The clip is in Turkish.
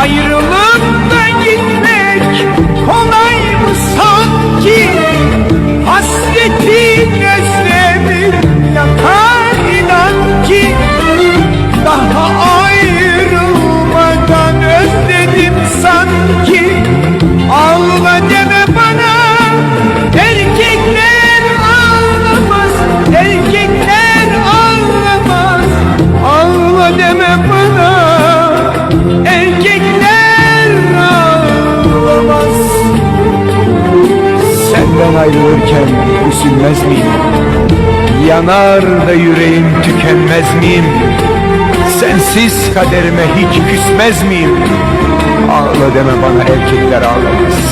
Ayrılık da gitti. senden ayrılırken üzülmez miyim? Yanar da yüreğim tükenmez miyim? Sensiz kaderime hiç küsmez miyim? Ağla deme bana erkekler ağlamaz